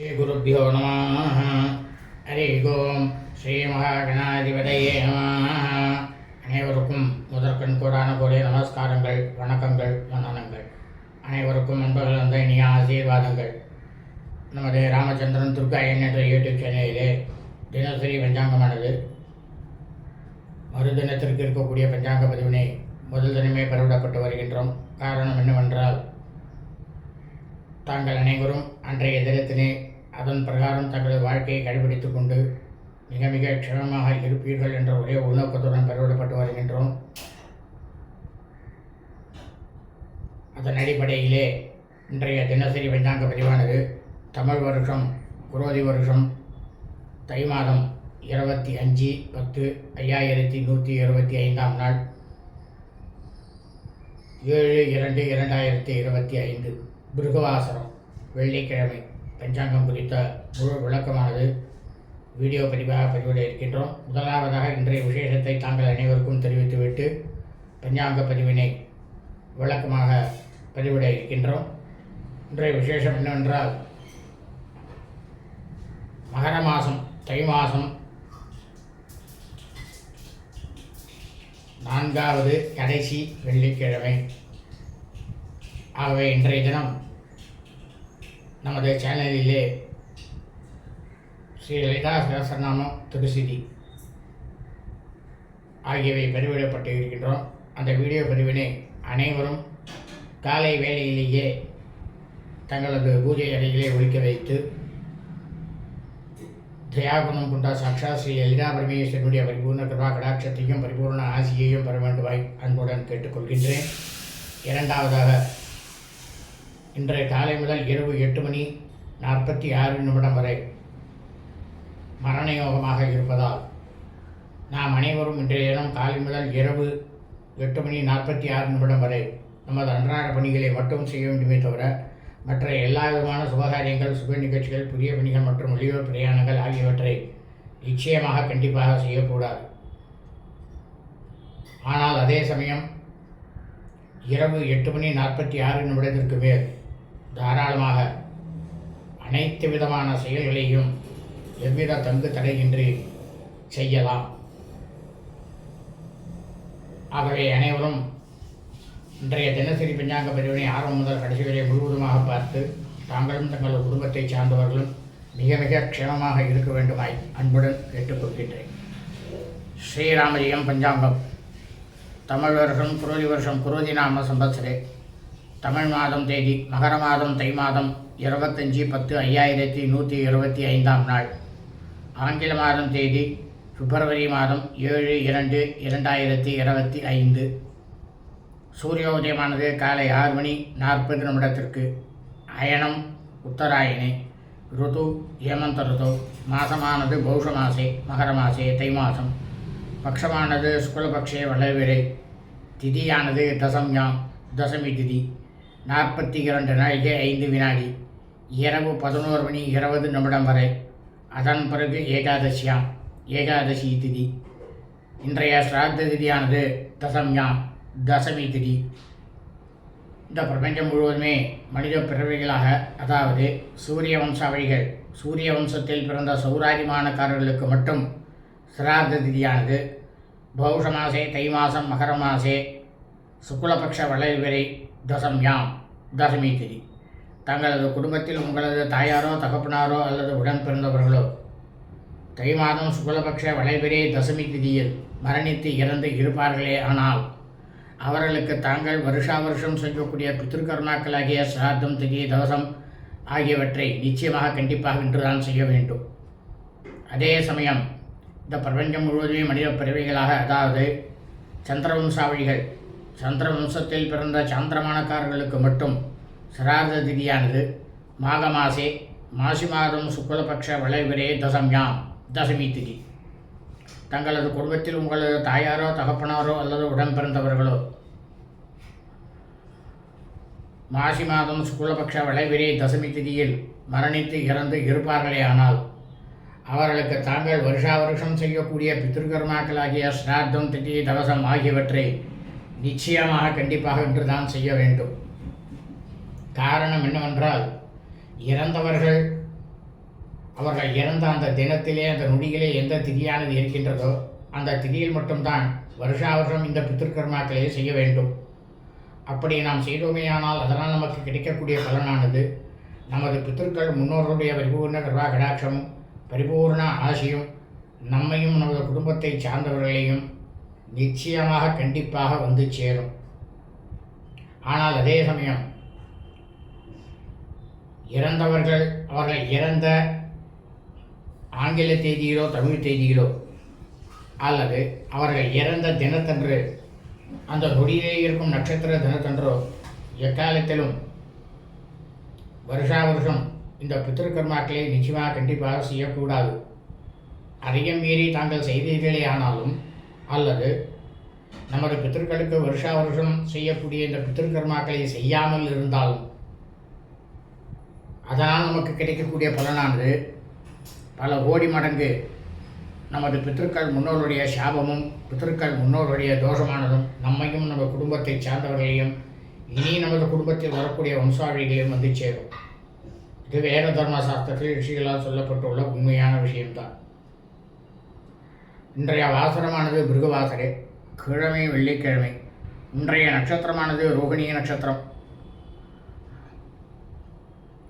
ஸ்ரீகுருப்போ நம ஹரி ஓம். ஸ்ரீ மகாகணாதிபதையே நம அனைவருக்கும் முதற்கண் கூடான கூடிய நமஸ்காரங்கள் வணக்கங்கள் வந்தனங்கள். அனைவருக்கும் அன்பர்கள் அந்த இனிய ஆசீர்வாதங்கள். நமது ராமச்சந்திரன் துர்கா என்ற யூடியூப் சேனலிலே தினசரி பஞ்சாங்கமானது. மறுதினத்திற்கு இருக்கக்கூடிய பஞ்சாங்க பதிவினை முதல் தினமே பரவிடப்பட்டு வருகின்றோம். காரணம் என்னவென்றால் தாங்கள் அனைவரும் அன்றைய தினத்திலே அதன் பிரகாரம் தங்களது வாழ்க்கையை கடைபிடித்துக் கொண்டு மிக மிக க்ஷமமாக இருப்பீர்கள் என்ற ஒரே உள்நோக்கத்துடன் பெறவிடப்பட்டு வருகின்றோம். அதன் அடிப்படையிலே இன்றைய தினசரி பஞ்சாங்க பதிவானது தமிழ் வருஷம் குரோதி வருஷம் தை மாதம் இருபத்தி அஞ்சு பத்து ஐயாயிரத்தி நூற்றி இருபத்தி ஐந்தாம் நாள் ஏழு இரண்டு இரண்டாயிரத்தி இருபத்தி ஐந்து பிருகவாசரம் வெள்ளிக்கிழமை. பஞ்சாங்கம் குறித்த முழு விளக்கமானது வீடியோ பதிவாக பதிவிட இருக்கின்றோம். முதலாவதாக இன்றைய விசேஷத்தை தாங்கள் அனைவருக்கும் தெரிவித்துவிட்டு பஞ்சாங்க பதிவினை விளக்கமாக பதிவிட இருக்கின்றோம். இன்றைய விசேஷம் என்னவென்றால் மகர மாதம் தை மாதம் நான்காவது கடைசி வெள்ளிக்கிழமை. ஆகவே இன்றைய தினம் நமது சேனலிலே ஸ்ரீ லலிதா சகசரநாமம் திருசிதி ஆகியவை பதிவிடப்பட்டு இருக்கின்றோம். அந்த வீடியோ பதிவினை அனைவரும் காலை வேளையிலேயே தங்களது பூஜை அறைகளை ஒழிக்க வைத்து தயாகுணம் கொண்ட சாட்சா ஸ்ரீ லலிதா பரமேஸ்வரனுடைய பரிபூர்ண கிருபா கடாட்சத்தையும் பரிபூர்ண ஆசியையும் பெற வேண்டுமாய் அன்புடன் கேட்டுக்கொள்கின்றேன். இரண்டாவதாக இன்றைய காலை முதல் இரவு எட்டு மணி நாற்பத்தி ஆறு நிமிடம் வரை மரண யோகமாக இருப்பதால் நாம் அனைவரும் இன்றைய தினம் காலை முதல் இரவு எட்டு மணி நாற்பத்தி ஆறு நிமிடம் வரை நமது அன்றாட பணிகளை மட்டும் செய்ய வேண்டுமே தவிர மற்ற எல்லா விதமான சுபகாரியங்கள் சுப நிகழ்ச்சிகள் புதிய பணிகள் மற்றும் வெளியூர் பிரயாணங்கள் ஆகியவற்றை நிச்சயமாக கண்டிப்பாக செய்யக்கூடாது. ஆனால் அதே சமயம் இரவு எட்டு மணி நாற்பத்தி ஆறு நிமிடத்திற்கு மேல் தாராளமாக அனைத்து விதமான செயல்களையும் எவ்வித தங்கு தடையின்றி செய்யலாம். ஆகவே அனைவரும் இன்றைய தினசரி பஞ்சாங்க பிரிவினை ஆரம்பம் முதல் கடைசி வரை முழுவதுமாக பார்த்து தாங்களும் தங்கள் குடும்பத்தை சார்ந்தவர்களும் மிக மிக க்ஷேமமாக இருக்க வேண்டுமாய் அன்புடன் கேட்டுக்கொள்கின்றேன். ஸ்ரீராமஜெயம் பஞ்சாங்கம். தமிழ் வருஷம் குரோதி வருஷம் குரோதி நாம சம்பத்சரே. தமிழ் மாதம் தேதி மகர மாதம் தை மாதம் இருபத்தஞ்சி பத்து ஐயாயிரத்தி நூற்றி இருபத்தி ஐந்தாம் நாள். ஆங்கில மாதம் தேதி பிப்ரவரி மாதம் ஏழு இரண்டு இரண்டாயிரத்தி இருபத்தி ஐந்து. சூரியோதயமானது காலை ஆறு மணி நாற்பது நிமிடத்திற்கு. அயனம் உத்தராயணே ருது ஏமந்த ருது மாதமானது பௌஷ மாசே மகர மாசே தை மாதம் பக்ஷமானது சுக்லபக்ஷே வளவிரை திதியானது தசம்யாம் தசமி திதி. நாற்பத்தி இரண்டு நாழிகை ஐந்து வினாடி. இரவு பதினோரு மணி இருபது நிமிடம் வரை. அதன் பிறகு ஏகாதசியாம். ஏகாதசி திதி. இன்றைய ஸ்ராத்த திதியானது தசம்யாம் தசமி திதி. இந்த பிரபஞ்சம் முழுவதுமே மனித பிறவிகளாக அதாவது சூரிய வம்சாவளிகள் சூரிய வம்சத்தில் பிறந்த சௌராரிமானக்காரர்களுக்கு மட்டும் சிரார்த்த திதியானது. பௌஷ மாசே தை மாதம் மகர மாசே சுக்லபக்ஷ வளைவரை தசம்யாம் தசமி திதி தங்களது குடும்பத்தில் உங்களது தாயாரோ தகப்பனாரோ அல்லது உடன் பிறந்தவர்களோ தை மாதம் சுக்லபக்ஷ வளைபிரே தசமி திதியில் மரணித்து இறந்து இருப்பார்களே ஆனால் அவர்களுக்கு தாங்கள் வருஷா வருஷம் செய்யக்கூடிய பித்திருக்கருணாக்களாகிய சிராத்தம் திதி தவசம் ஆகியவற்றை நிச்சயமாக கண்டிப்பாக இன்றுதான் செய்ய வேண்டும். அதே சமயம் இந்த பிரபஞ்சம் முழுவதுமே மனித பிறவிகளாக அதாவது சந்திரவம்சாவளிகள் சந்திர வம்சத்தில் பிறந்த சாந்திரமானக்காரர்களுக்கு மட்டும் சிரார்த்த திதியானது. மாக மாசே மாசி மாதம் சுக்லபக்ஷ விளைவிரே தசம்யாம் தசமி திதி. தங்களது குடும்பத்தில் உங்களது தாயாரோ தகப்பனாரோ அல்லது உடன் பிறந்தவர்களோ மாசி மாதம் சுக்லபக்ஷ விளைவிரே தசமி திதியில் மரணித்து இறந்து இருப்பார்களே ஆனால் அவர்களுக்கு தாங்கள் வருஷா வருஷம் செய்யக்கூடிய பித்திருக்கர்மாக்களாகிய ஸ்ரார்த்தம் திதி தவசம் ஆகியவற்றை நிச்சயமாக கண்டிப்பாக இன்று தான் செய்ய வேண்டும். காரணம் என்னவென்றால் இறந்தவர்கள் அவர்கள் இறந்த அந்த தினத்திலே அந்த நொடியிலே எந்த திதியானது இருக்கின்றதோ அந்த திதியில் மட்டும்தான் வருஷா வருஷம் இந்த பித்திருக்கர்மாக்களே செய்ய வேண்டும். அப்படி நாம் செய்தோமேயானால் அதனால் நமக்கு கிடைக்கக்கூடிய பலனானது நமது பித்திருக்கள் முன்னோர்களுடைய பரிபூர்ண கர்வா கடாட்சமும் பரிபூர்ண ஆசியும் நம்மையும் நமது குடும்பத்தை சார்ந்தவர்களையும் நிச்சயமாக கண்டிப்பாக வந்து சேரும். ஆனால் அதே சமயம் இறந்தவர்கள் அவர்கள் இறந்த ஆங்கில தேதியிலோ தமிழ் தேதியிலோ அல்லது அவர்கள் இறந்த தினத்தன்று அந்த நொடியிலே இருக்கும் நட்சத்திர தினத்தன்றோ எக்காலத்திலும் வருஷா வருஷம் இந்த பித்திருக்கர்மாக்களை நிச்சயமாக கண்டிப்பாக செய்யக்கூடாது. அதிகம் மீறி தாங்கள் செய்தீர்களே ஆனாலும் அல்லது நமது பித்திருக்களுக்கு வருஷா வருஷம் செய்யக்கூடிய இந்த பித்திருக்கர்மாக்களை செய்யாமல் இருந்தாலும் அதனால் நமக்கு கிடைக்கக்கூடிய பலனானது. பல கோடி மடங்கு நமது பித்திருக்கள் முன்னோருடைய சாபமும் பித்திருக்கள் முன்னோருடைய தோஷமானதும் நம்மையும் நம்ம குடும்பத்தை சார்ந்தவர்களையும் இனி நமது குடும்பத்தில் வரக்கூடிய வம்சாவழிகளையும் வந்து சேரும். இது வேத தர்ம சாஸ்திரத்தில் ரிஷிகளால் சொல்லப்பட்டுள்ள உண்மையான விஷயம்தான். இன்றைய வாசனமானது பிருகுவாசரே. கிழமை வெள்ளிக்கிழமை. இன்றைய நட்சத்திரமானது ரோகிணி நட்சத்திரம்.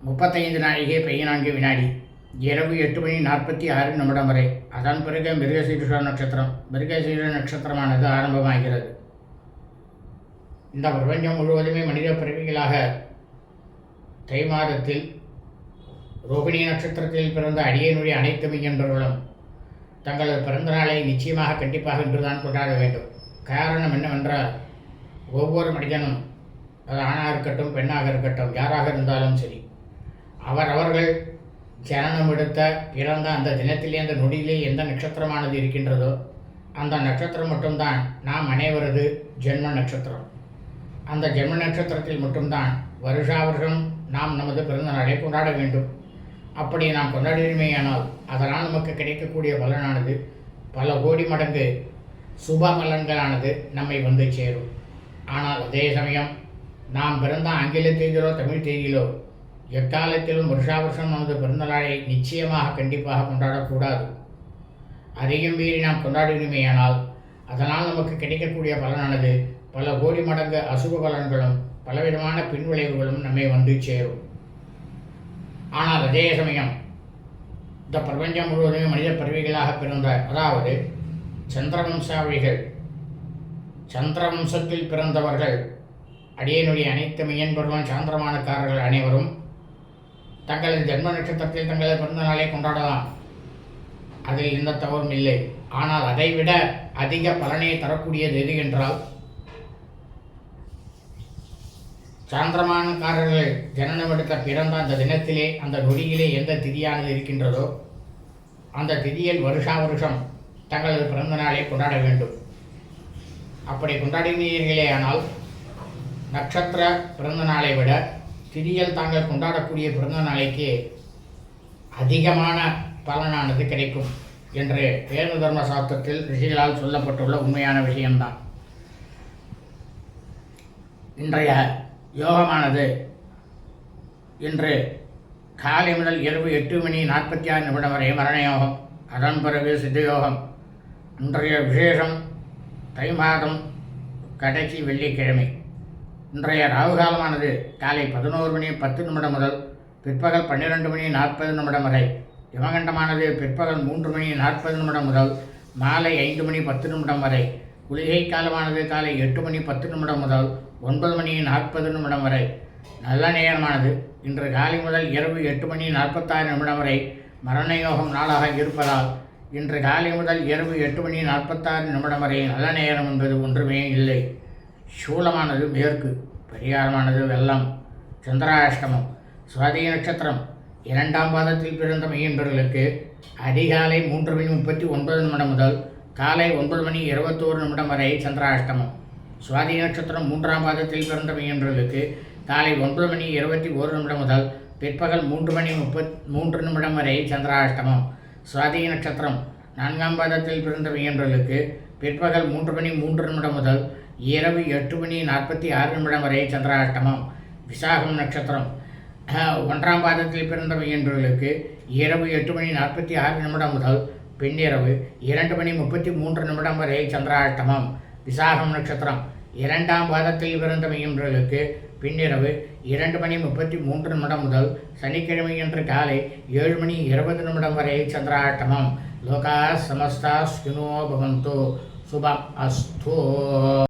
முப்பத்தைந்து நாழிகை பதினான்கு வினாடி. இரவு எட்டு மணி நாற்பத்தி ஆறு நிமிடம் வரை. அதன் பிறகு மிருகசீருஷ நட்சத்திரம். மிருகசீர நட்சத்திரமானது ஆரம்பமாகிறது. இந்த பிரபஞ்சம் முழுவதுமே மனித பிறவிகளாக தை மாதத்தில் ரோகிணி நட்சத்திரத்தில் பிறந்த அடியனுடைய அனைத்து மெய்யன்பர்களும் தங்களது பிறந்த நாளை நிச்சயமாக கண்டிப்பாக இன்றுதான் கொண்டாட வேண்டும். காரணம் என்னவென்றால் ஒவ்வொரு மனிதனும் அது ஆணாக இருக்கட்டும் பெண்ணாக இருக்கட்டும் யாராக இருந்தாலும் சரி அவர் அவர்கள் ஜனனம் எடுத்த பிறந்த அந்த தினத்திலே அந்த நொடியிலே எந்த நட்சத்திரமானது இருக்கின்றதோ அந்த நட்சத்திரம் மட்டும்தான் நாம் அனைவரது ஜென்ம நட்சத்திரம். அந்த ஜென்ம நட்சத்திரத்தில் மட்டும்தான் வருஷா வருஷம் நாம் நமது பிறந்த நாளை கொண்டாட வேண்டும். அப்படி நாம் கொண்டாடினமேயானால் அதனால் நமக்கு கிடைக்கக்கூடிய பலனானது பல கோடி மடங்கு சுப பலன்களானது நம்மை வந்து சேரும். ஆனால் அதே சமயம் நாம் பிறந்த ஆங்கில தேதியிலோ தமிழ் தேதியிலோ எக்காலத்திலும் வருஷா வருஷம் நமது பிறந்தநாளை நிச்சயமாக கண்டிப்பாக கொண்டாடக்கூடாது. அதையும் மீறி நாம் கொண்டாடினமேயானால் அதனால் நமக்கு கிடைக்கக்கூடிய பலனானது பல கோடி மடங்கு அசுப பலன்களும் பலவிதமான பின்விளைவுகளும் நம்மை வந்து சேரும். ஆனால் அதே சமயம் இந்த பிரபஞ்சம் முழுவதுமே மனித பிறவிகளாக பிறந்த அதாவது சந்திரவம்சாவிகள் சந்திரவம்சத்தில் பிறந்தவர்கள் அடியனுடைய அனைத்து மெய்யன்பர்களும் சாந்திரமானக்காரர்கள் அனைவரும் தங்களது ஜென்ம நட்சத்திரத்தில் தங்களது பிறந்த நாளை கொண்டாடலாம். அதில் எந்த தவறும் இல்லை. ஆனால் அதைவிட அதிக பலனை தரக்கூடியது எது என்றால் சாந்திரமானக்காரர்கள் ஜனனம் எடுத்த பிறந்த அந்த தினத்திலே அந்த நொடியிலே எந்த திதியானது இருக்கின்றதோ அந்த திதியில் வருஷா வருஷம் தங்களது பிறந்த நாளை கொண்டாட வேண்டும். அப்படி கொண்டாடினீர்களே ஆனால் நட்சத்திர பிறந்த நாளை விட திதியில் தாங்கள் கொண்டாடக்கூடிய பிறந்த நாளைக்கு அதிகமான பலனானது கிடைக்கும் என்று வேத தர்ம சாஸ்திரத்தில் ரிஷிகளால் சொல்லப்பட்டுள்ள உண்மையான விஷயம்தான். இன்றைய யோகமானது. இன்று காலை முதல் இரவு எட்டு மணி நாற்பத்தி ஆறு நிமிடம் வரை மரண யோகம் அதன் பிறகு சித்தயோகம். இன்றைய விசேஷம் தை மாதம் கடைசி வெள்ளிக்கிழமை. இன்றைய ராகு காலமானது காலை பதினோரு மணி பத்து நிமிடம் முதல் பிற்பகல் பன்னிரெண்டு மணி நாற்பது நிமிடம் வரை. யமகண்டமானது பிற்பகல் மூன்று மணி நாற்பது நிமிடம் முதல் மாலை ஐந்து மணி பத்து நிமிடம் வரை. குளிகை காலமானது காலை எட்டு மணி பத்து நிமிடம் முதல் ஒன்பது மணி நாற்பது நிமிடம் வரை. நல்ல நேரமானது. இன்று காலை முதல் இரவு எட்டு மணி நாற்பத்தாறு நிமிடம் வரை மரண யோகம் நாளாக இருப்பதால் இன்று காலை முதல் இரவு எட்டு மணி நாற்பத்தாறு நிமிடம் வரை நல்ல நேரம் என்பது ஒன்றுமே இல்லை. சூலமானது மேற்கு பரிகாரமானது வெள்ளம் சந்திராஷ்டமம் சுவாதி நட்சத்திரம். இரண்டாம் பாதத்தில் பிறந்த மையன்பர்களுக்கு அதிகாலை மூன்று மணி முப்பத்தி ஒன்பது நிமிடம் முதல் காலை ஒன்பது மணி இருபத்தோரு நிமிடம் வரை சந்திராஷ்டமம். சுவாதி நட்சத்திரம் மூன்றாம் பாதத்தில் பிறந்த மையன்பர்களுக்கு காலை ஒன்பது மணி இருபத்தி ஒரு நிமிடம் முதல் பிற்பகல் மூன்று மணி முப்பத் மூன்று நிமிடம் வரை சந்திராஷ்டமம். சுவாதி நட்சத்திரம் நான்காம் பாதத்தில் பிறந்த மையன்பர்களுக்கு பிற்பகல் மூன்று மணி மூன்று நிமிடம் முதல் இரவு எட்டு மணி நாற்பத்தி ஆறு நிமிடம் வரை சந்திராஷ்டமம். விசாகம் நட்சத்திரம் ஒன்றாம் பாதத்தில் பிறந்த மையன்பர்களுக்கு இரவு எட்டு மணி நாற்பத்தி ஆறு நிமிடம் முதல் பின்னிரவு இரண்டு மணி முப்பத்தி மூன்று நிமிடம் வரை சந்திராஷ்டமம். விசாகம் நட்சத்திரம். இரண்டாம் பாதத்தில் பிறந்த மையன்றர்களுக்கு பின்னிரவு இரண்டு மணி முப்பத்தி மூன்று நிமிடம் முதல் சனிக்கிழமை என்று காலை ஏழு மணி இருபது நிமிடம் வரை சந்திராட்டமம். லோகா சமஸ்தா ஸ்கினோ பவந்தோ. சுபம் அஸ்தோ.